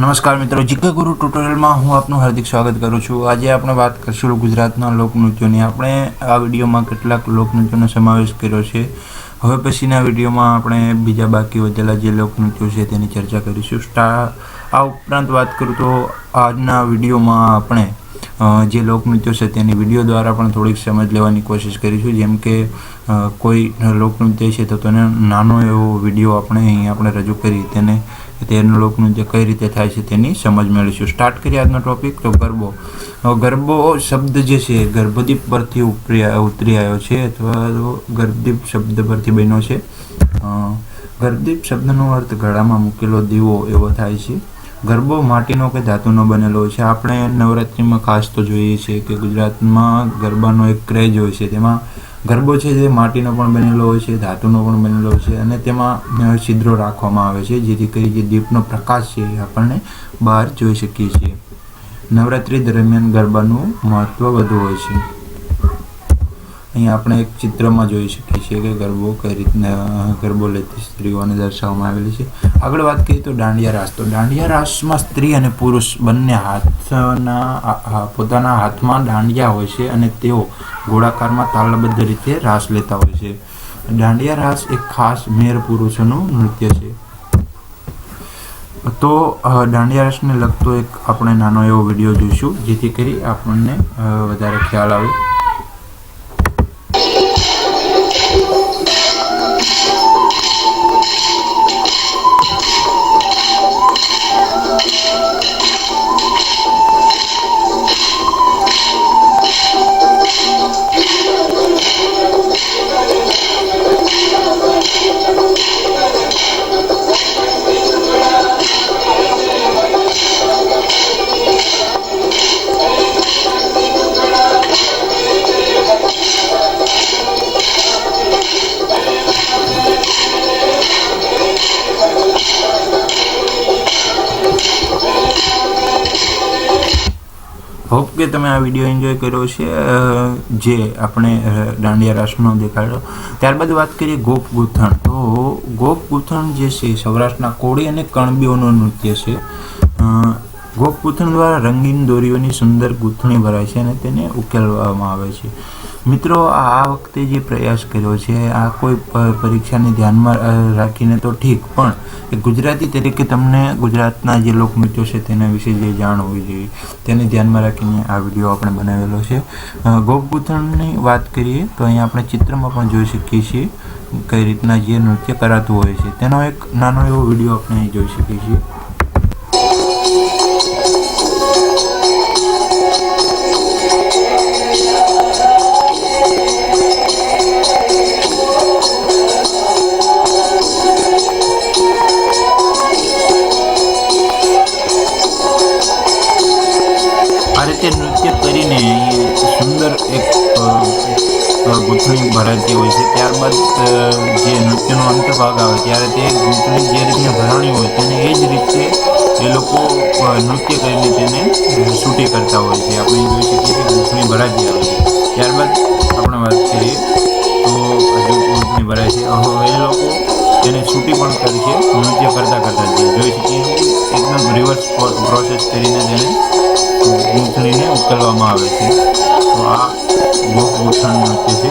નમસ્કાર મિત્રો, જીકે ગુરુ ટ્યુટોરિયલમાં હું આપનું હાર્દિક સ્વાગત કરું છું. આજે આપણે વાત કરીશું ગુજરાતના લોકનૃત્યોની. આપણે આ વિડીયોમાં કેટલાક લોકનૃત્યોનો સમાવેશ કર્યો છે. હવે પછીના વિડીયોમાં આપણે બીજા બાકી વધેલા જે લોકનૃત્યો છે તેની ચર્ચા કરીશું. સ્ટા આ ઉપરાંત વાત કરું તો આજના વિડીયોમાં આપણે જે લોકનૃત્યો છે તેની વીડિયો દ્વારા પણ થોડીક સમજ લેવાની કોશિશ કરીશું. જેમ કે કોઈ લોકનૃત્ય છે તો તેને નાનો એવો વીડિયો આપણે અહીં આપણે રજૂ કરી તેને તેનું જે કઈ રીતે થાય છે તેની સમજ મેળવીશું. સ્ટાર્ટ કરીએ આજનો ટોપિક તો ગરબો. ગરબો શબ્દ જે છે, ગર્ભદીપ પરથી ઉપરી ઉતરી આવ્યો છે અથવા તો ગર્ભદીપ શબ્દ પરથી બન્યો છે. ગર્ભદીપ શબ્દનો અર્થ ગળામાં મૂકેલો દીવો એવો થાય છે. ગરબો માટીનો કે ધાતુનો બનેલો છે. આપણે નવરાત્રિમાં ખાસ તો જોઈએ છીએ કે ગુજરાતમાં ગરબાનો એક ક્રેઝ હોય છે. તેમાં ગરબો છે જે માટીનો પણ બનેલો હોય છે, ધાતુનો પણ બનેલો છે અને તેમાં છિદ્રો રાખવામાં આવે છે, જેથી કરી જે દીપનો પ્રકાશ છે એ આપણને બહાર જોઈ શકીએ છીએ. નવરાત્રિ દરમિયાન ગરબાનું મહત્ત્વ વધુ હોય છે. અહીં આપણે એક ચિત્રમાં જોઈ શકીએ છીએ કે ગરબો કઈ રીતના ગરબો લેતી સ્ત્રીઓને દર્શાવવામાં આવેલી છે. આગળ વાત કરીએ તો દાંડિયા રાસ. તો દાંડિયા રાસમાં સ્ત્રી અને પુરુષ બંને હાથના પોતાના હાથમાં દાંડિયા હોય છે અને તેઓ ગોળાકારમાં તાલબદ્ધ રીતે રાસ લેતા હોય છે. દાંડિયા રાસ એક ખાસ મેર પુરુષોનું નૃત્ય છે. તો દાંડિયા રાસને લગતો એક આપણે નાનો એવો વીડિયો જોઈશું, જેથી કરી આપણને વધારે ખ્યાલ આવે. હોપ કે તમે આ વીડિયો એન્જોય કર્યો છે જે આપણે દાંડિયા રાસનો દેખાડ્યો. ત્યારબાદ વાત કરીએ ગોપ ગૂંથણ. તો ગોપ ગૂંથણ જે છે સૌરાષ્ટ્રના કોળી અને કણબીઓનું નૃત્ય છે. ગોપ ગૂંથણ દ્વારા રંગીન દોરીઓની સુંદર ગૂંથણી ભરાય છે અને તેને ઉકેલવામાં આવે છે. મિત્રો, આ વખતે જે પ્રયાસ કર્યો છે, આ કોઈ પરીક્ષાને ધ્યાનમાં રાખીને તો ઠીક, પણ એ ગુજરાતી તરીકે તમને ગુજરાતના જે લોકનૃત્યો છે તેના વિશે જે જાણ હોવી જોઈએ, તેને ધ્યાનમાં રાખીને આ વીડિયો આપણે બનાવેલો છે. ગોપગૂંથણની વાત કરીએ, તો અહીંયા આપણે ચિત્રમાં પણ જોઈ શકીએ છીએ કઈ રીતના જે નૃત્ય કરાતું હોય છે. તેનો એક નાનો એવો વીડિયો આપણે જોઈ શકીએ છીએ. નૃત્ય કરીને એ સુંદર એક ગૂંથણી ભરાતી હોય છે. ત્યારબાદ જે નૃત્યનો અંતભાગ આવે, ત્યારે તે ગૂંથણી જે રીતે ભરાણી હોય તેને એ જ રીતે એ લોકો નૃત્ય કરીને તેને છૂટી કરતા હોય છે. આપણે જોઈ શકીએ કે ગૂંથણી ભરાતી આવે છે. ત્યારબાદ આપણે વાત કરીએ તો હજુ ગૂંથણી ભરાય છે. હવે એ લોકો તેને છૂટી પણ કરી છે, નૃત્ય કરતાં કરતાં. જોઈ શકીએ એકદમ રિવર્સ પ્રોસેસ કરીને તેને ગૂંથણીને ઉકેલવામાં આવે છે. તો આ ગોપ ગૂંથણ નૃત્ય છે.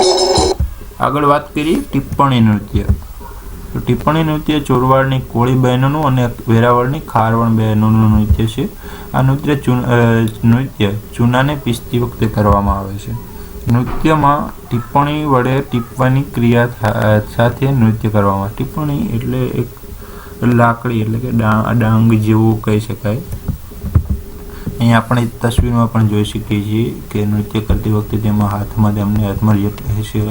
આગળ વાત કરીએ ટિપ્પણી નૃત્ય. તો ટિપ્પણી નૃત્ય ચોરવાડની કોળી બહેનોનું અને વેરાવળની ખારવણ બહેનોનું નૃત્ય છે. આ નૃત્ય નૃત્ય ચૂનાને પીસતી વખતે કરવામાં આવે છે. નૃત્યમાં ટિપ્પણી વડે ટીપવાની ક્રિયા સાથે નૃત્ય કરવામાં ટિપ્પણી એટલે એક લાકડી એટલે કે ડાંગ જેવું કહી શકાય. અહીં આપણે તસવીરમાં પણ જોઈ શકીએ છીએ કે નૃત્ય કરતી વખતે તેમાં હાથમાં તેમને હાથમાં જે છે,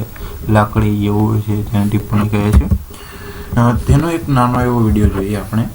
લાકડી જેવું છે તેની ટિપ્પણી કહે છે. તેનો એક નાનો એવો વીડિયો જોઈએ આપણે.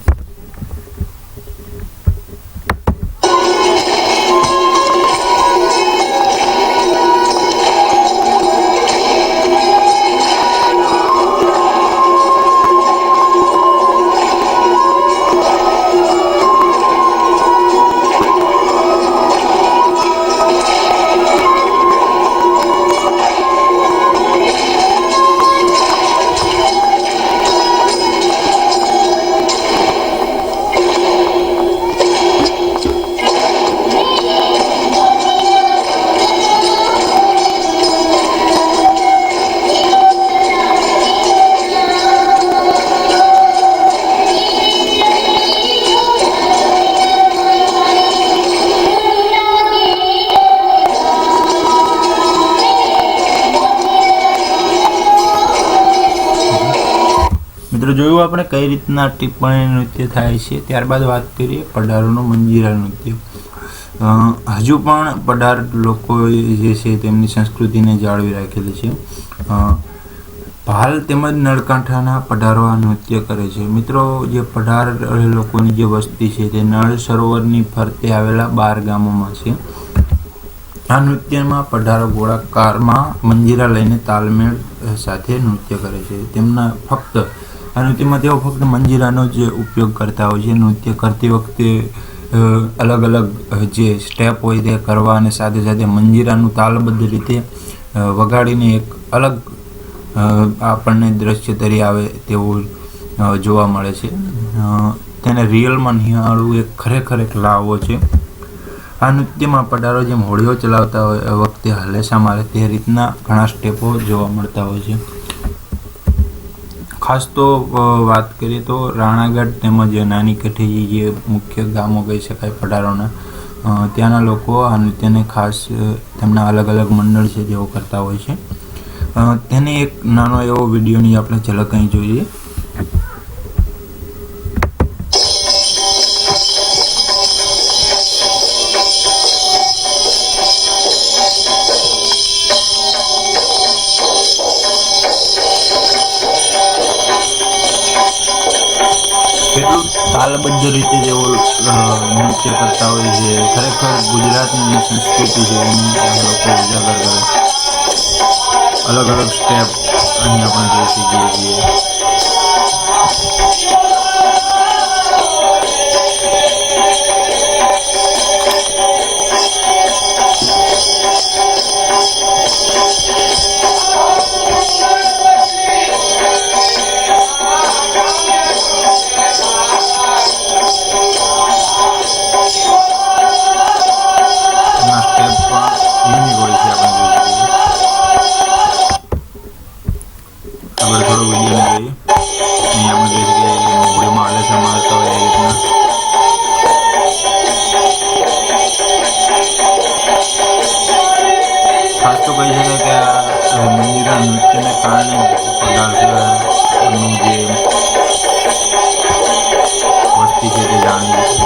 મિત્રો, જોયું આપણે કઈ રીતના ટિપ્પણી નૃત્ય થાય છે? ત્યારબાદ વાત કરીએ પઢારોનું મંજીરા નૃત્ય. હજુ પણ પઢાર લોકો જે છે તેમની સંસ્કૃતિને જાળવી રાખેલી છે. ભાલ તેમજ નળકાંઠાના પઢારો આ નૃત્ય કરે છે. મિત્રો, જે પઢાર લોકોની જે વસ્તી છે તે નળ સરોવરની ફરતે આવેલા બાર ગામોમાં છે. આ નૃત્યમાં પઢારો ગોળાકારમાં મંજીરા લઈને તાલમેળ સાથે નૃત્ય કરે છે. તેમના ફક્ત આ નૃત્યમાં તેઓ ફક્ત મંજીરાનો જ ઉપયોગ કરતા હોય છે. નૃત્ય કરતી વખતે અલગ અલગ જે સ્ટેપ હોય તે કરવા અને સાથે સાથે મંજીરાનું તાલબદ્ધ રીતે વગાડીને એક અલગ આપણને દ્રશ્ય તરી આવે તેવું જોવા મળે છે. તેને રિયલમાં નિહાળવું એક ખરેખર એક લાવો છે. આ નૃત્યમાં પડારો જેમ હોળીઓ ચલાવતા હોય, એ વખતે હલેસા મારે તે રીતના ઘણા સ્ટેપો જોવા મળતા હોય છે. ખાસ તો વાત કરીએ તો રાણાગઢ તેમજ નાની કઠેજી જે મુખ્ય ગામો કહી શકાય પઢારોના ત્યાંના લોકો આ નૃત્યને ખાસ તેમના અલગ અલગ મંડળ છે જેઓ કરતા હોય છે. તેને એક નાનો એવો વિડીયોની આપણે ઝલક અહીં જોઈએ. તાલબદ્ધ રીતે જેઓ નૃત્ય કરતા હોય છે. ખરેખર ગુજરાતની સંસ્કૃતિ છે, એની લોકો ઉજાગર કરે. અલગ અલગ સ્ટેપ અહીંયા પણ જોઈ શકીએ છીએ. કારણે જે વસ્તી છે તે જાણી છે.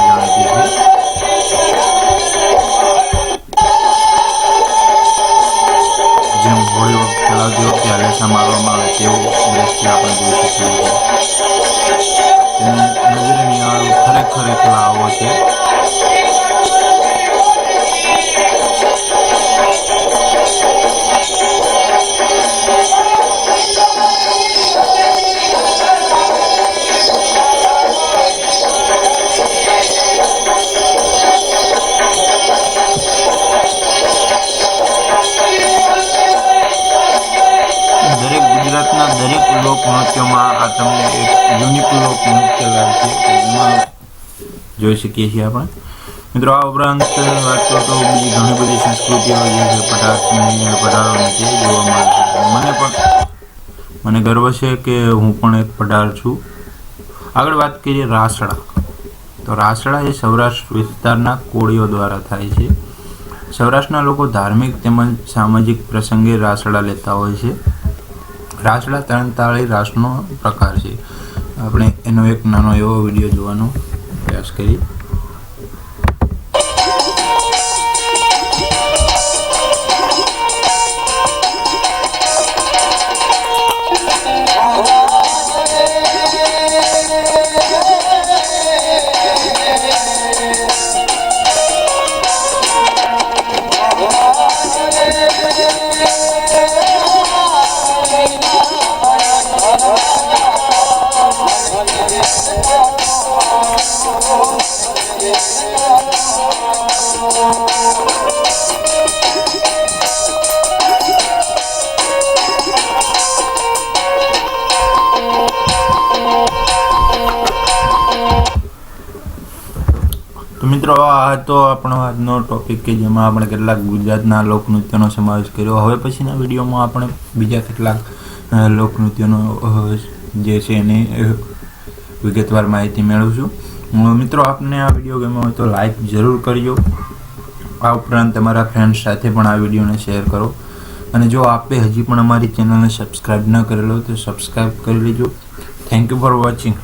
જેમ હોળી વખત ચલાવતી વખતે હલેસા મારવામાં આવે તેવું દ્રશ્ય આપણે જોઈ શકીએ છીએ. નજરે નિહાળવું ખરેખર એકલા આવો છે તમને એક યુનિક લોકનૃત્ય છે. જોઈ શકીએ છીએ આપણે. મિત્રો, આ ઉપરાંત વાત કરો તો બીજી ઘણી બધી સંસ્કૃતિઓ જે છે પઢારની પઢારોની છે, જોવા મળે છે. મને પણ, મને ગર્વ છે કે હું પણ એક પઢાર છું. આગળ વાત કરીએ રાસડા. તો રાસડા એ સૌરાષ્ટ્ર વિસ્તારના કોળીઓ દ્વારા થાય છે. સૌરાષ્ટ્રના લોકો ધાર્મિક તેમજ સામાજિક પ્રસંગે રાસડા લેતા હોય છે. રાસડા તરણતાળી રાસનો પ્રકાર છે. આપણે એનો એક નાનો એવો વીડિયો જોવાનો પ્રયાસ કરીએ. મિત્રો, આ હતો આપણો આજનો ટોપિક કે જેમાં આપણે કેટલાક ગુજરાતના લોકનૃત્યનો સમાવેશ કર્યો. હવે પછીના વિડીયોમાં આપણે બીજા કેટલાક લોકનૃત્યનો જે છે એની વિગતવાર માહિતી મેળવશું. મિત્રો, આપને આ વીડિયો ગમ્યો હોય તો લાઈક જરૂર કરજો. આ ઉપરાંત તમારા ફ્રેન્ડ્સ સાથે પણ આ વિડીયોને શેર કરો. અને જો આપે હજી પણ અમારી ચેનલને સબસ્ક્રાઈબ ન કરેલો તો સબસ્ક્રાઈબ કરી લેજો. Thank you for watching